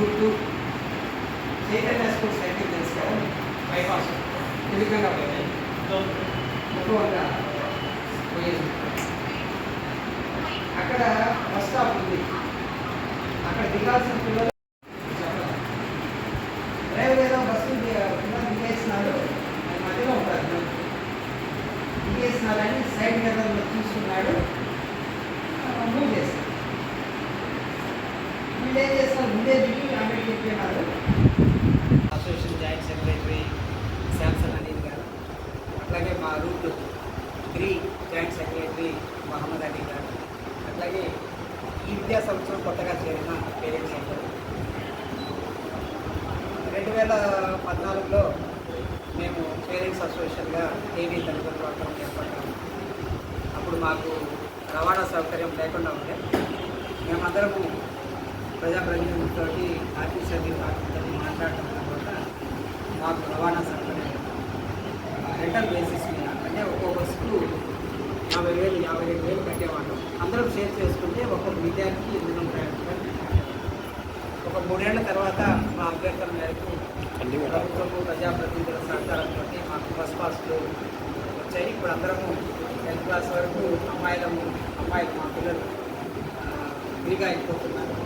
Group two Chaitanya school cycle తెలుసు కదా? Bypass. తెలివికంగా పోయింది? ఎక్కువగా పోయేది. అక్కడ బస్ స్టాప్ ఉంది. అక్కడ దిగాల్సిన పిల్లలు డ్రైవర్ ఏదో బస్సు ది- పిల్లలు దిగేసినాడు. అది మధ్యలో ఉంటారు దిగేసినారని సైడ్ మిర్రర్లో చూస్తున్నాడు. ఆ, మూవ్ చేస్తాడు వీళ్ళు ఏం చేస్తారు ముందే దిగి అక్కడికి association joint secretary Samson Anil గారు అట్లాగే మా route three joint secretary Mohammed Ali గారు అట్లాగే ఈ విద్యా సంవత్సరం కొత్తగా చేరిన పేరెంట్స్ అందరూ. రెండు వేల పద్నాలుగులో మేము పేరెంట్స్ అసోసియేషన్గా ఏవీ తల్లిదండ్రులు అందరం ఏర్పడ్డాము అప్పుడు మాకు రవాణా సౌకర్యం లేకుండా ఉండే. మేమందరము ప్రజాప్రతినిధులతో ఆర్టీసీ అధికారులతో మాట్లాడటం తర్వాత మాకు రవాణా సరఫరా రెంటల్ బేసిస్ మీద అంటే ఒక్కో బస్సుకు యాభై వేలు యాభై ఐదు వేలు కట్టేవాళ్ళం. అందరం షేర్ చేసుకుంటే ఒక్కొక్క విద్యార్థికి ఎనిమిది ఒక మూడేళ్ళ తర్వాత మా అభ్యర్థుల మేరకు ప్రభుత్వము ప్రజాప్రతినిధుల సహకారంతో మాకు బస్ పాస్లు వచ్చాయి. ఇప్పుడు అందరము టెన్త్ క్లాస్ వరకు అమ్మాయిలము అమ్మాయిలు మా పిల్లలు ఆ, ఫ్రీగా అయిపోతున్నారు.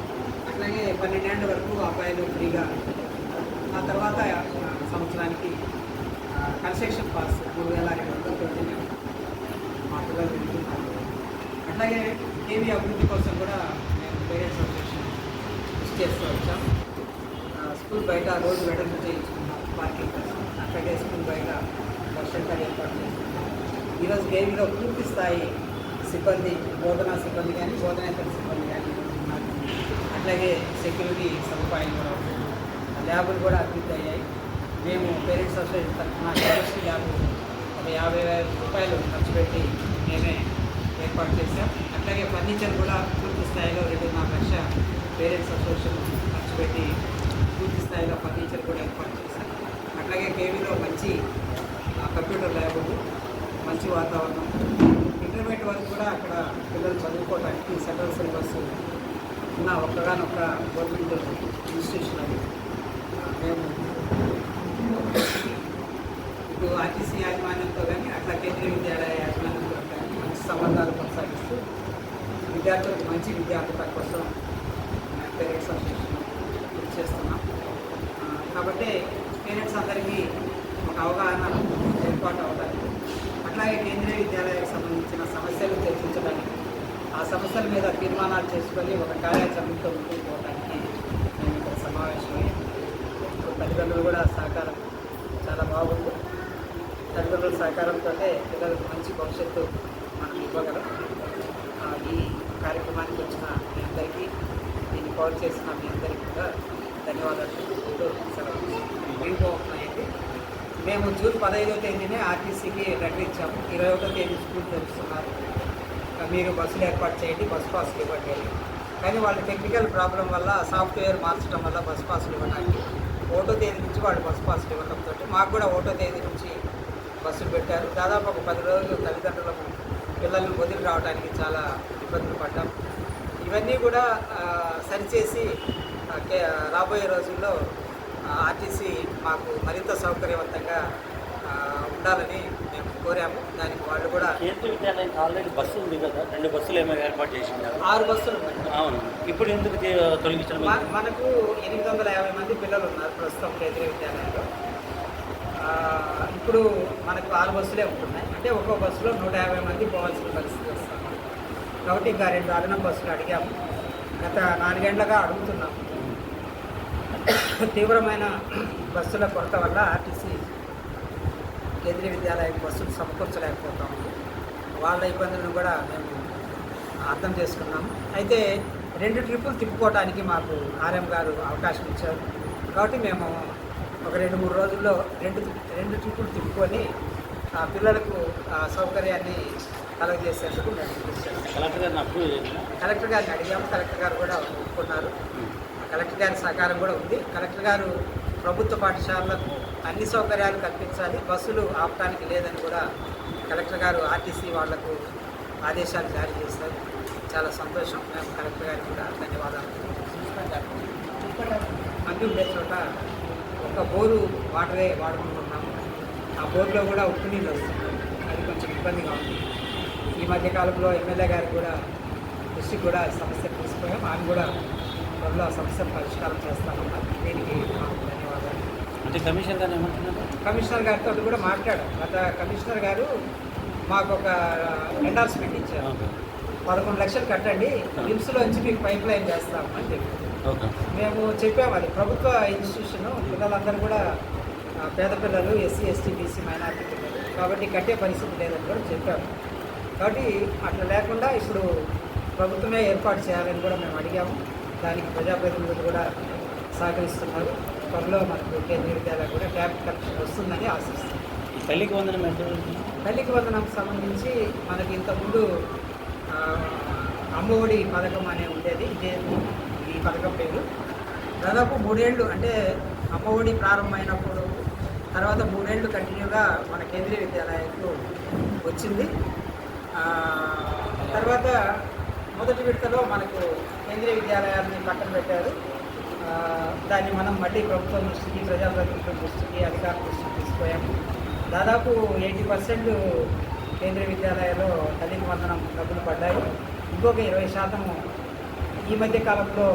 అట్లాగే పన్నెండేళ్ళ వరకు అబ్బాయిలు ఫ్రీగా ఆ తర్వాత సంవత్సరానికి కన్స్ట్రక్షన్ పాస్ మూడు వేల రెండు వందలతో మేము మా పిల్లలు తిరుగుతున్నారు అట్లాగే కేవీ అభివృద్ధి కోసం కూడా మేము పేరెంట్స్ అసోసియేషన్ కృషి చేస్తూ వచ్చాం. స్కూల్ బయట రోజు వెడల్పు చేయించుకున్నాం పార్కింగ్ కోసం. అట్లాగే స్కూల్ బయట వర్షంకాలు ఏర్పాటు చేసుకున్నాం ఈరోజు కేవీలో పూర్తి స్థాయి సిబ్బంది బోధనా సిబ్బంది కానీ బోధనేతర సిబ్బంది కానీ అట్లాగే సెక్యూరిటీ సదుపాయాలు కూడా ఉన్నాయి. ల్యాబులు కూడా అభివృద్ధి అయ్యాయి. మేము పేరెంట్స్ అసోసియేషన్ తరఫున కెమిస్ట్రీ ల్యాబ్ ఒక యాభై వేల రూపాయలు ఖర్చు పెట్టి మేమే ఏర్పాటు చేశాం. అట్లాగే ఫర్నిచర్ కూడా పూర్తి స్థాయిలో రెండున్నర లక్ష పేరెంట్స్ అసోసియేషన్ ఖర్చు పెట్టి పూర్తి స్థాయిలో ఫర్నిచర్ కూడా ఏర్పాటు చేశాం. అట్లాగే కేవీలో మంచి కంప్యూటర్ ల్యాబ్ మంచి వాతావరణం. ఇంటర్మీడియట్ వరకు కూడా అక్కడ పిల్లలు చదువుకోవడానికి సెంట్రల్ సిలబస్ ఉన్న ఒక్కగానొక్క గవర్నమెంట్ స్టేషన్ అది. మేము ఇప్పుడు ఆర్టీసీ యాజమాన్యంతో కానీ అట్లా కేంద్రీయ విద్యాలయ యాజమాన్యంతో కానీ మంచి సంబంధాలు కొనసాగిస్తూ విద్యార్థులకు మంచి విద్యార్థుల కోసం పేరెంట్స్ అసోసియేషన్ చేస్తున్నాం. కాబట్టి పేరెంట్స్ అందరికీ ఒక అవగాహన ఏర్పాటు అవడానికి అట్లాగే కేంద్రీయ విద్యాలయాలకు సంబంధించిన సమస్యలు చర్చించడానికి ఆ సమస్యల మీద తీర్మానాలు చేసుకొని ఒక కార్యాచరణతో ముందుకు పోవడానికి మేము ఇక్కడ సమావేశమయ్యాం తల్లిదండ్రులు కూడా సహకారం చాలా బాగుంది. తల్లిదండ్రుల సహకారంతో పిల్లలకు మంచి భవిష్యత్తు మనం ఇవ్వగలం. ఆ, ఈ కార్యక్రమానికి వచ్చిన మీ అందరికీ దీన్ని కవర్ చేసిన మీ అందరికీ కూడా ధన్యవాదాలు తెలుపుకుంటూ సెలవు. మేము జూన్ పదహైదో తేదీనే ఆర్టీసీకి లెటర్ ఇచ్చాము. ఇరవై ఒకటో తేదీ స్కూల్ తెలుస్తున్నారు మీరు బస్సులు ఏర్పాటు చేయండి బస్ పాస్లు ఇవ్వండి అని. కానీ వాళ్ళ టెక్నికల్ ప్రాబ్లం వల్ల సాఫ్ట్వేర్ మార్చడం వల్ల బస్ పాస్లు ఇవ్వడానికి. ఓటో తేదీ నుంచి వాళ్ళు బస్ పాస్లు ఇవ్వడంతో మాకు కూడా ఓటో తేదీ నుంచి బస్సులు పెట్టారు. దాదాపు ఒక పది రోజులు తల్లిదండ్రులకు పిల్లల్ని వదిలి రావడానికి చాలా ఇబ్బందులు పడ్డాం. ఇవన్నీ కూడా సరిచేసి రాబోయే రోజుల్లో ఆర్టీసీ మాకు మరింత సౌకర్యవంతంగా ఉండాలని కోరాము. దానికి వాళ్ళు కూడా కేంద్రీయ విద్యాలయానికి ఆల్రెడీ బస్సు ఉంది కదా రెండు బస్సులు ఏమో ఏర్పాటు చేసినారు ఆరు బస్సులు ఉన్నాయి. అవును. ఇప్పుడు ఎందుకు తొలగించడం మనకు ఎనిమిది వందల యాభై మంది పిల్లలు ఉన్నారు ప్రస్తుతం కేంద్రీయ విద్యాలయంలో. ఇప్పుడు మనకు ఆరు బస్సులే ఉంటున్నాయి. అంటే ఒక్కో బస్సులో నూట యాభై మంది పోవాల్సిన పరిస్థితి వస్తుంది. కాబట్టి ఇంకా రెండు అదనపు బస్సులు అడిగాము. గత నాలుగేళ్ళుగా అడుగుతున్నాము. తీవ్రమైన బస్సుల కొరత వల్ల ఆర్టీసీ కేంద్రీయ విద్యాలయం బస్సులు సమకూర్చలేకపోతా ఉంది వాళ్ళ ఇబ్బందులను కూడా మేము అర్థం చేసుకున్నాము. అయితే రెండు ట్రిప్పులు తిప్పుకోవడానికి మాకు ఆర్ఎం గారు అవకాశం ఇచ్చారు. కాబట్టి మేము ఒక రెండు మూడు రోజుల్లో రెండు రెండు ట్రిప్పులు తిప్పుకొని ఆ పిల్లలకు ఆ సౌకర్యాన్ని కలగజేసేందుకు మేము కలెక్టర్ గారిని కలెక్టర్ గారిని అడిగాము. కలెక్టర్ గారు కూడా ఒప్పుకున్నారు. కలెక్టర్ గారి సహకారం కూడా ఉంది. కలెక్టర్ గారు ప్రభుత్వ పాఠశాలలకు అన్ని సౌకర్యాలు కల్పించాలి బస్సులు ఆపడానికి లేదని కూడా కలెక్టర్ గారు ఆర్టీసీ వాళ్ళకు ఆదేశాలు జారీ చేశారు. చాలా సంతోషం. మేము కలెక్టర్ గారికి కూడా ధన్యవాదాలు. మంది ఉండే చోట ఒక బోరు వాటరే వాడుకుంటున్నాము. ఆ బోర్లో కూడా ఉప్పు నీళ్ళు వస్తుంది అది కొంచెం ఇబ్బందిగా ఉంది. ఈ మధ్యకాలంలో ఎమ్మెల్యే గారు కూడా దృష్టికి కూడా సమస్య తీసుకున్నాం ఆయన కూడా త్వరలో సమస్య పరిష్కారం చేస్తామన్నారు దీనికి ధన్యవాదాలు. అంటే కమిషన్ గారు ఏమంటున్నారు? కమిషనర్ గారితో కూడా మాట్లాడాం. గత కమిషనర్ గారు మాకు ఒక ఎండార్స్మెంట్ ఇచ్చారు. పదకొండు లక్షలు కట్టండి నుంచి మీకు పైప్ లైన్ చేస్తాం అని చెప్పి. మేము చెప్పాము అది. ప్రభుత్వ ఇన్స్టిట్యూషన్ పిల్లలందరూ కూడా పేద పిల్లలు ఎస్సీ ఎస్టీ బీసీ మైనారిటీ పిల్లలు కాబట్టి కట్టే పరిస్థితి లేదని కూడా చెప్పాము కాబట్టి అట్లా లేకుండా ఇప్పుడు ప్రభుత్వమే ఏర్పాటు చేయాలని కూడా మేము అడిగాము. దానికి ప్రజాప్రతినిధులు కూడా సహకరిస్తున్నారు. త్వరలో మనకు కేంద్రీయ విద్యాలయం కూడా ట్యాబ్ కనెక్షన్ వస్తుందని ఆశిస్తున్నాం. ఈ తల్లికి వందనం ఎంత తల్లికి వందనం సంబంధించి మనకి ఇంతకుముందు అమ్మఒడి పథకం అనే ఉండేది. ఇదే ఈ పథకం పేరు. దాదాపు మూడేళ్ళు అంటే అమ్మఒడి ప్రారంభమైనప్పుడు తర్వాత మూడేళ్ళు కంటిన్యూగా మన కేంద్రీయ విద్యాలయాలకు వచ్చింది. తర్వాత మొదటి విడతలో మనకు కేంద్రీయ విద్యాలయాన్ని పక్కన పెట్టారు. దాన్ని మనం మళ్ళీ ప్రభుత్వం దృష్టికి ప్రజాప్రతినిధుల దృష్టికి అధికారుల దృష్టికి తీసుకుపోయాము. దాదాపు ఎయిటీ పర్సెంట్ కేంద్రీయ విద్యాలయాల్లో తల్లి వందనం డబ్బులు పడ్డాయి. ఇంకొక ఇరవై శాతము ఈ మధ్య కాలంలో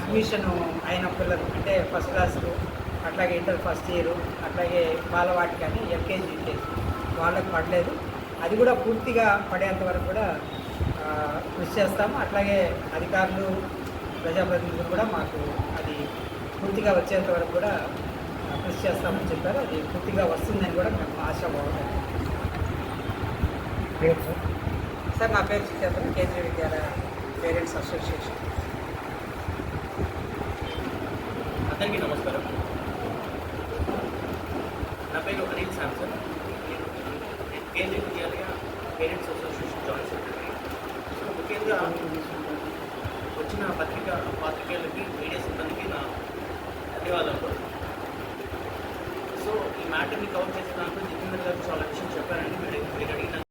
అడ్మిషన్ అయిన పిల్లలు అంటే ఫస్ట్ క్లాసులు అట్లాగే ఇంటర్ ఫస్ట్ ఇయర్ అట్లాగే బాలవాటి కానీ ఎల్కేజీ యూకేజీ వాళ్ళకి పడలేదు. అది కూడా పూర్తిగా పడేంత వరకు కూడా కృషి చేస్తాము. అట్లాగే అధికారులు ప్రజాప్రతినిధులు కూడా మాకు అది పూర్తిగా వచ్చేంత వరకు కూడా కృషి చేస్తామని చెప్పారు. అది పూర్తిగా వస్తుందని కూడా మేము ఆశాభావం. సార్? నా పేరు చిత్రేతన్ కేంద్రీయ విద్యాలయ పేరెంట్స్ అసోసియేషన్. అందరికీ నమస్కారం. నా పేరు అనిల్ శాంసన్ నేను కేంద్రీయ విద్యాలయ పేరెంట్స్ అసోసియేషన్ ముఖ్యంగా వచ్చిన పత్రిక పాత్రికేయులకి మీడియా సిబ్బందికి నా ధన్యవాదాలు. సో ఈ మ్యాటర్ని కవర్ చేసే దాంట్లో జితేంద్ర గారు చాలా విషయం చెప్పారండి మీరు మీరు అడిగిన